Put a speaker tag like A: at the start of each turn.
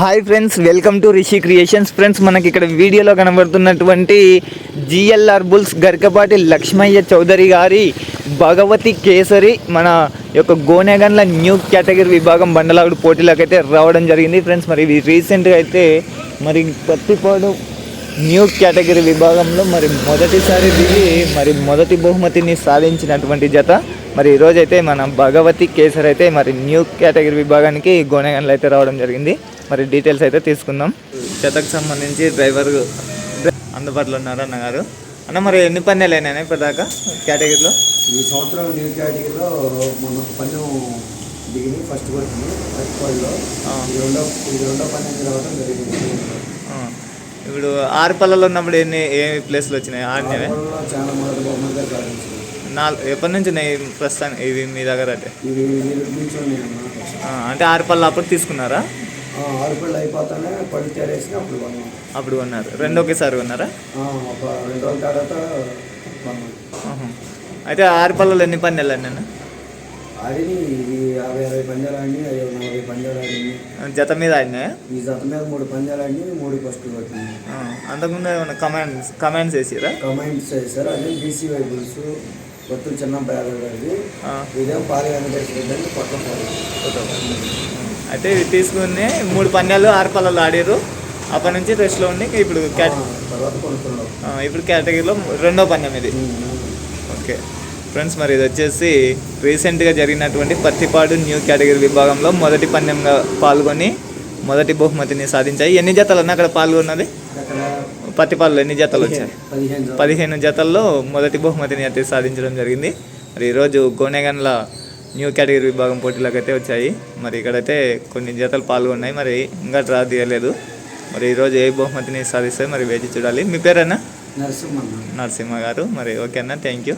A: Hi friends welcome to Rishi creations. Friends మనకి ఇక్కడ వీడియోలో కనబడుతున్నటువంటి జిఎల్ఆర్ బుల్స్ గరికపాటి లక్ష్మయ్య చౌదరి గారి భగవతి కేసరి మన యొక్క గోనెగన్ల న్యూ కేటగిరీ విభాగం బండలాగుడు పోటీలకు అయితే రావడం జరిగింది. ఫ్రెండ్స్ మరి ఇది రీసెంట్గా అయితే మరి పత్తిపాడు న్యూ కేటగిరీ విభాగంలో మరి మొదటిసారి దిగి మరి మొదటి బహుమతిని సాధించినటువంటి జత. మరి ఈరోజు అయితే మన భగవతి కేసరి అయితే మరి న్యూ కేటగిరీ విభాగానికి గోనెగన్లు అయితే రావడం జరిగింది. మరి డీటెయిల్స్ అయితే తీసుకుందాం. జతకు సంబంధించి డ్రైవర్ అందుబాటులో ఉన్నారు అన్నగారు. అన్న మరి ఎన్ని పందాలు అయినాయి ఇప్పటిదాకా కేటగిరీలో?
B: ఈ సంవత్సరం న్యూ కేటగిరీలో మొన్న పందెం దిగింది ఫస్ట్ కొట్టింది ఫస్ట్. ఇది రెండో ఇది రెండో పందెం రావడం జరిగింది.
A: ఇప్పుడు ఆరు పళ్ళలో ఉన్నప్పుడు ఎన్ని ఏ ప్లేస్లు వచ్చినాయి? ఆడినవే
B: చాలా మొదటి బహుమతిగా సాధించింది
A: నాలుగు ఎప్పటి నుంచి ఉన్నాయి ప్రస్తుతానికి? ఇవి మీ దగ్గర ఆ, అంటే ఆరు పళ్ళు అప్పుడు తీసుకున్నారా?
B: ఆ, ఆరు పళ్ళు అయిపోతానే పళ్ళు తేరేసి అప్పుడు కొన్నాం.
A: అప్పుడు కొన్నారు. రెండు ఒకేసారి కొన్నారా?
B: రెండు రోజుల తర్వాత కొన్నాం.
A: అయితే ఆరు పళ్ళలో ఎన్ని పందాలు నేను
B: ఆడిని ఇది యాభై అరవై పందాలు ఆడి నలభై పందాలు ఆడింది
A: జత మీద ఆడినాయా
B: ఈ జత మీద మూడు పందాలు ఆడి మూడు ఫస్ట్ కొట్టింది
A: అంతకుముందు ఏమైనా కమాండ్స్ కమాండ్స్ వేసిరా?
B: కమెంట్స్ చేశారు అదే బీసీ వైబుల్స్ కొత్త చిన్న బ్యాలర్ గారిది.
A: ఆ,
B: ఇదేం పాలి వెంకటేశ్వర కొత్త పాలి.
A: అయితే ఇవి తీసుకుని మూడు పందాలు ఆరు పళ్ళలో ఆడారు. అప్పటి నుంచి రెస్ట్లో ఉండి ఇప్పుడు ఇప్పుడు కేటగిరీలో రెండో పందెం ఇది. ఓకే. ఫ్రెండ్స్ మరి ఇది వచ్చేసి రీసెంట్గా జరిగినటువంటి పత్తిపాడు న్యూ కేటగిరీ విభాగంలో మొదటి పందెంగా పాల్గొని మొదటి బహుమతిని సాధించాయి. ఎన్ని జతలు అన్న అక్కడ పాల్గొన్నది? పత్తిపాడులో ఎన్ని జతలు వచ్చాయి. పదిహేను జతల్లో మొదటి బహుమతిని అయితే సాధించడం జరిగింది. మరి ఈరోజు గోనెగన్ల న్యూ కేటగిరీ విభాగం పోటీలకు అయితే వచ్చాయి. మరి ఇక్కడైతే కొన్ని జతలు పాల్గొన్నాయి. మరి ఇంకా డ్రా తీయలేదు. మరి ఈరోజు ఏ బహుమతిని సాధిస్తే మరి వేచి చూడాలి. మీ పేరేనా
B: నరసింహన్న
A: నరసింహ గారు. మరి ఓకే అన్న థ్యాంక్ యూ